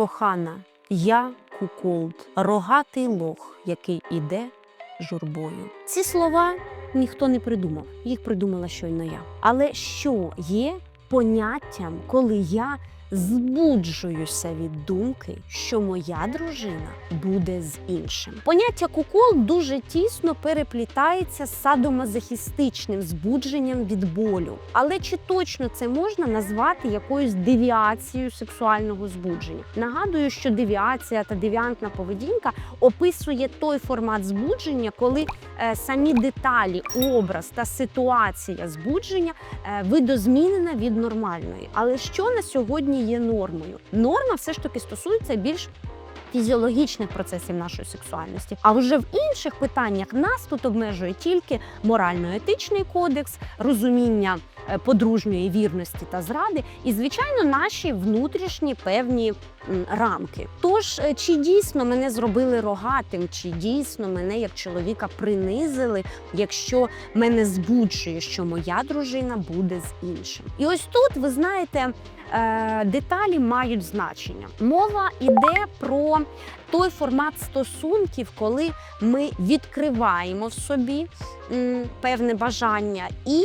Кохана, я куколд, рогатий лох, який іде журбою. Ці слова ніхто не придумав, їх придумала щойно я. Але що є поняттям, коли я збуджуюся від думки, що моя дружина буде з іншим? Поняття кукол дуже тісно переплітається з садомазохістичним збудженням від болю. Але чи точно це можна назвати якоюсь девіацією сексуального збудження? Нагадую, що девіація та девіантна поведінка описує той формат збудження, коли е, самі деталі, образ та ситуація збудження е, видозмінена від нормальної. Але що на сьогодні є нормою? Норма все ж таки стосується більш фізіологічних процесів нашої сексуальності. А вже в інших питаннях нас тут обмежує тільки морально-етичний кодекс, розуміння подружньої вірності та зради, і звичайно, наші внутрішні певні рамки. Тож, е, чи дійсно мене зробили рогатим, чи дійсно мене як чоловіка принизили, якщо мене збуджує, що моя дружина буде з іншим? І ось тут ви знаєте. е, Деталі мають значення. Мова йде про той формат стосунків, коли ми відкриваємо в собі певне бажання і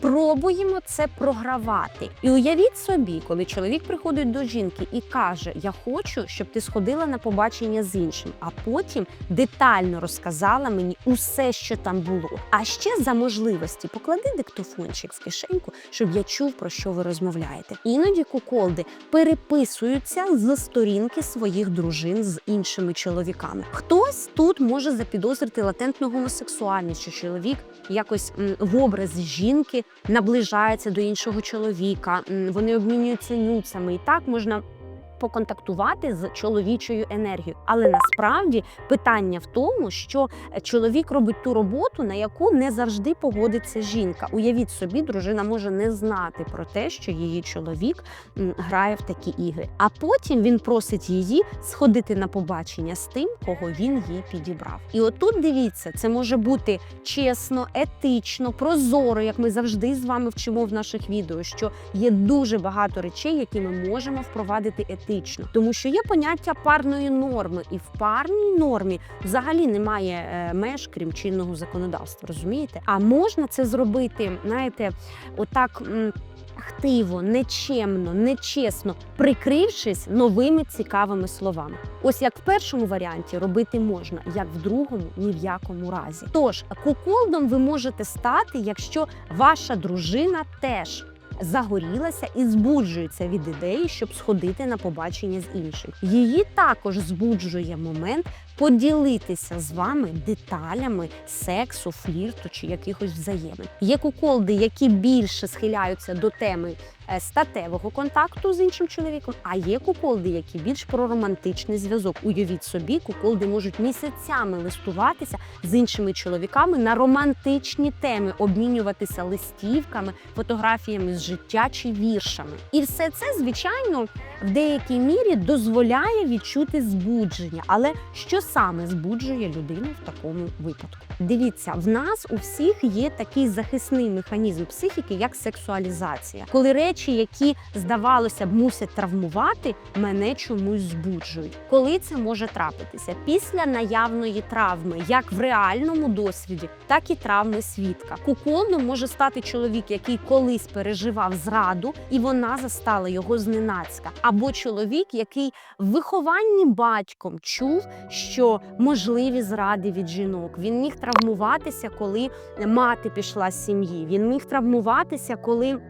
пробуємо це програвати. І уявіть собі, коли чоловік приходить до жінки і каже: Я хочу, щоб ти сходила на побачення з іншим, а потім детально розказала мені усе, що там було. А ще за можливості поклади диктофончик в кишеньку, щоб я чув, про що ви розмовляєте. Іноді куколди переписуються з сторінки своїх дружин з іншими чоловіками. Хтось тут може запідозрити латентну гомосексуальність, що чоловік якось в образі жінки наближається до іншого чоловіка. Вони обмінюються нюцями. і так можна. Поконтактувати з чоловічою енергією, але насправді питання в тому, що е, чоловік робить ту роботу, на яку не завжди погодиться жінка. Уявіть собі, дружина може не знати про те, що її чоловік грає в такі ігри. А потім він просить її сходити на побачення з тим, кого він їй підібрав. І отут дивіться, це може бути чесно, етично, прозоро, як ми завжди з вами вчимо в наших відео, що є дуже багато речей, які ми можемо впровадити етично, тому що є поняття парної норми, і в парній нормі взагалі немає е, меж, крім чинного законодавства. Розумієте? А можна це зробити, знаєте, отак. м, Хтиво, нечемно, нечесно, прикрившись новими цікавими словами. Ось як в першому варіанті робити можна, як в другому ні в якому разі. Тож куколдом ви можете стати, якщо ваша дружина теж загорілася і збуджується від ідеї, щоб сходити на побачення з іншим. Її також збуджує момент поділитися з вами деталями сексу, флірту чи якихось взаємин. Є куколди, які більше схиляються до теми е, статевого контакту з іншим чоловіком, а є куколди, які більш про романтичний зв'язок. Уявіть собі, куколди можуть місяцями листуватися з іншими чоловіками на романтичні теми, обмінюватися листівками, фотографіями з життя чи віршами. І все це, звичайно, в деякій мірі дозволяє відчути збудження. Але що саме збуджує людину в такому випадку? Дивіться, в нас у всіх є такий захисний механізм психіки, як сексуалізація, коли речі, які здавалося б мусять травмувати, мене чомусь збуджують. Коли це може трапитися? Після наявної травми, як в реальному досвіді, так і травми свідка. Куколом може стати чоловік, який колись переживав зраду, і вона застала його зненацька, або чоловік, який в вихованні батьком чув, що можливі зради від жінок. Він міг травмуватися, коли мати пішла з сім'ї. Він міг травмуватися, коли.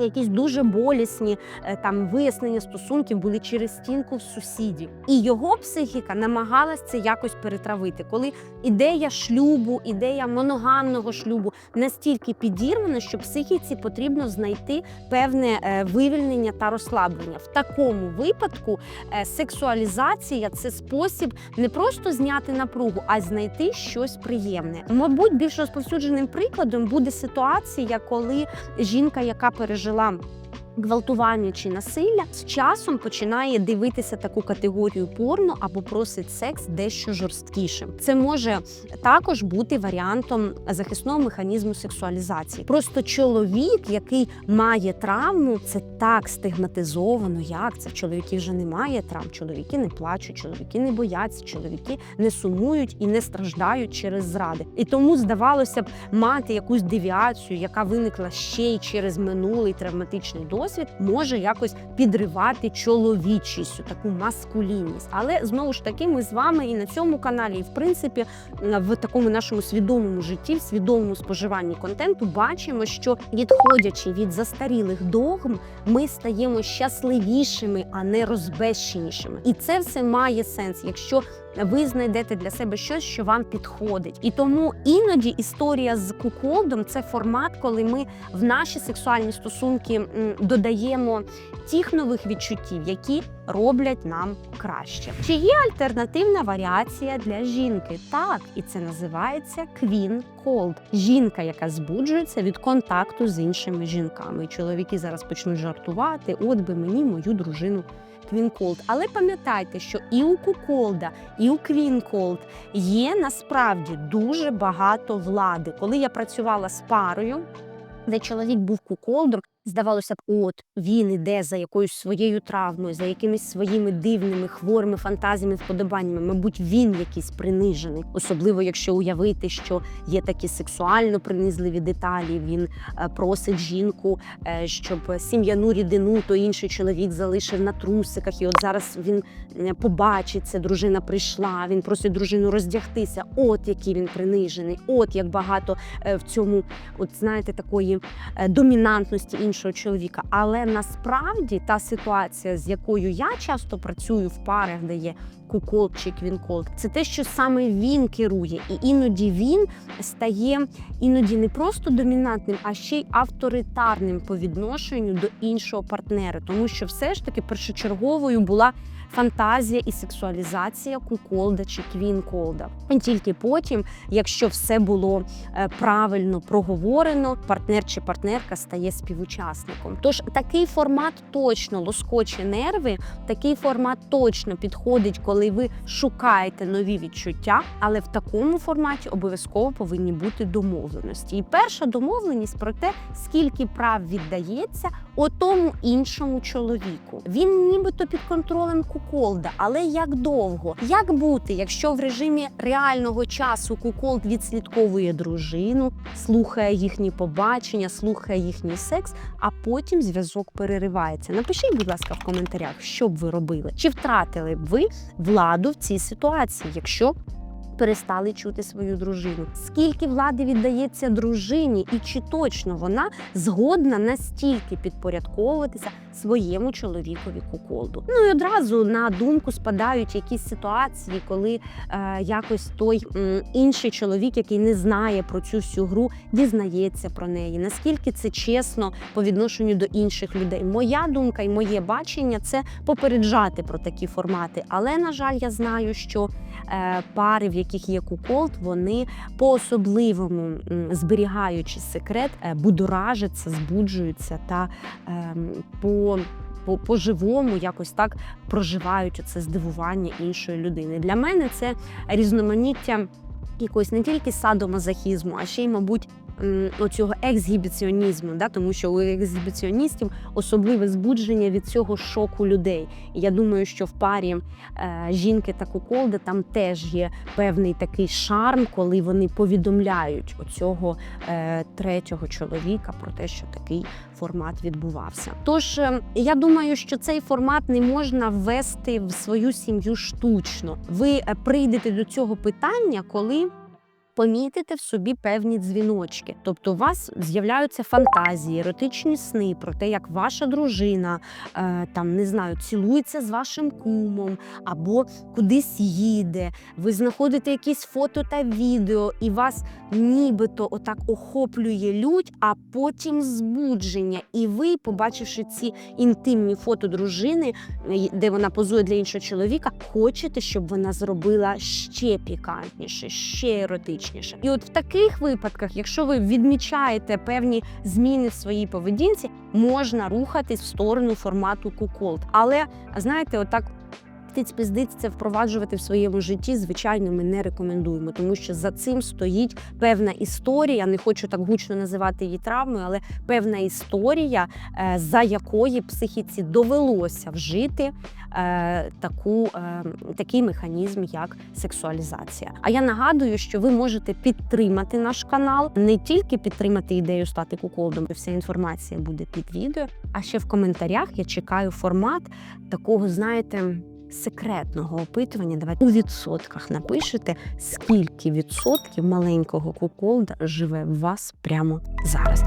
Якісь дуже болісні е, там вияснення стосунків були через стінку в сусідів, і його психіка намагалась це якось перетравити, коли ідея шлюбу, ідея моногамного шлюбу настільки підірвана, що психіці потрібно знайти певне е, вивільнення та розслаблення. В такому випадку е, сексуалізація це спосіб не просто зняти напругу, а знайти щось приємне. Мабуть, більш розповсюдженим прикладом буде ситуація, коли жінка, яка пережила гвалтування чи насилля, з часом починає дивитися таку категорію порно або просить секс дещо жорсткішим. Це може також бути варіантом захисного механізму сексуалізації. Просто чоловік, який має травму, це так стигматизовано. Як це в чоловіків вже немає травм? Чоловіки не плачуть, чоловіки не бояться, чоловіки не сумують і не страждають через зради. І тому здавалося б мати якусь девіацію, яка виникла ще й через минулий травматичний досвід, може якось підривати чоловічість, таку маскулінність. Але знову ж таки, ми з вами і на цьому каналі, і в принципі в такому нашому свідомому житті, в свідомому споживанні контенту, бачимо, що відходячи від застарілих догм, ми стаємо щасливішими, а не розбещенішими. І це все має сенс, якщо ви знайдете для себе щось, що вам підходить. І тому іноді історія з куколдом це формат, коли ми в наші сексуальні стосунки додаємо тих нових відчуттів, які роблять нам краще. Чи є альтернативна варіація для жінки? Так, і це називається Queen Cold. Жінка, яка збуджується від контакту з іншими жінками. Чоловіки зараз почнуть жартувати. От би мені мою дружину. Cold. Але пам'ятайте, що і у Куколда, і у Cold є насправді дуже багато влади. Коли я працювала з парою, де чоловік був куколдом, здавалося б, от він іде за якоюсь своєю травмою, за якимись своїми дивними, хворими фантазіями, вподобаннями. Мабуть, він якийсь принижений, особливо якщо уявити, що є такі сексуально принизливі деталі. Він е, просить жінку, е, щоб сім'яну рідину, то інший чоловік залишив на трусиках. І от зараз він е, побачить це. Дружина прийшла. Він просить дружину роздягтися. От який він принижений, от як багато в цьому, от знаєте, такої домінантності іншого чоловіка. Але насправді та ситуація, з якою я часто працюю в парах, де є кукол чи квінкол, це те, що саме він керує, і іноді він стає іноді не просто домінантним, а ще й авторитарним по відношенню до іншого партнера, тому що все ж таки першочерговою була. Фантазія і сексуалізація куколда чи квінколда. Тільки потім, якщо все було е, правильно проговорено, партнер чи партнерка стає співучасником. Тож такий формат точно лоскоче нерви, такий формат точно підходить, коли ви шукаєте нові відчуття, але в такому форматі обов'язково повинні бути домовленості. І перша домовленість про те, скільки прав віддається отому іншому чоловіку. Він нібито під контролем куколда, але як довго? Як бути, якщо в режимі реального часу куколд відслідковує дружину, слухає їхні побачення, слухає їхній секс, а потім зв'язок переривається? Напишіть, будь ласка, в коментарях, що б ви робили, чи втратили б ви владу в цій ситуації, якщо перестали чути свою дружину. Скільки влади віддається дружині, і чи точно вона згодна настільки підпорядковуватися своєму чоловікові куколду? Ну і одразу на думку спадають якісь ситуації, коли е, якось той м, інший чоловік, який не знає про цю всю гру, дізнається про неї. Наскільки це чесно по відношенню до інших людей? Моя думка і моє бачення це попереджати про такі формати. Але на жаль, я знаю, що пари, в яких є куколд, вони по-особливому зберігаючи секрет, е, будоражаться, збуджуються та ем, по. По, по-живому якось так проживають це здивування іншої людини. Для мене це різноманіття якогось не тільки садомазохізму, а ще й, мабуть, оцього ексгібіціонізму, да? тому що у ексгібіціоністів особливе збудження від цього шоку людей. Я думаю, що в парі е, жінки та куколди там теж є певний такий шарм, коли вони повідомляють оцього е, третього чоловіка про те, що такий формат відбувався. Тож е, я думаю, що цей формат не можна ввести в свою сім'ю штучно. Ви е, прийдете до цього питання, коли помітите в собі певні дзвіночки. Тобто, у вас з'являються фантазії, еротичні сни про те, як ваша дружина е, там не знаю, цілується з вашим кумом або кудись їде. Ви знаходите якісь фото та відео, і вас нібито отак охоплює лють, а потім збудження. І ви, побачивши ці інтимні фото дружини, е, де вона позує для іншого чоловіка, хочете, щоб вона зробила ще пікантніше, ще еротичніше. Безпечніше. І от в таких випадках, якщо ви відмічаєте певні зміни в своїй поведінці, можна рухатись в сторону формату куколд. Але знаєте, отак. Тиць-пиздиць це впроваджувати в своєму житті, звичайно, ми не рекомендуємо, тому що за цим стоїть певна історія. Не хочу так гучно називати її травмою, але певна історія, е, за якої психіці довелося вжити е, таку, е, такий механізм, як сексуалізація. А я нагадую, що ви можете підтримати наш канал, не тільки підтримати ідею стати куколдом, вся інформація буде під відео. А ще в коментарях я чекаю формат такого, знаєте. Секретного опитування, давайте у відсотках напишете, скільки відсотків маленького куколда живе в вас прямо зараз.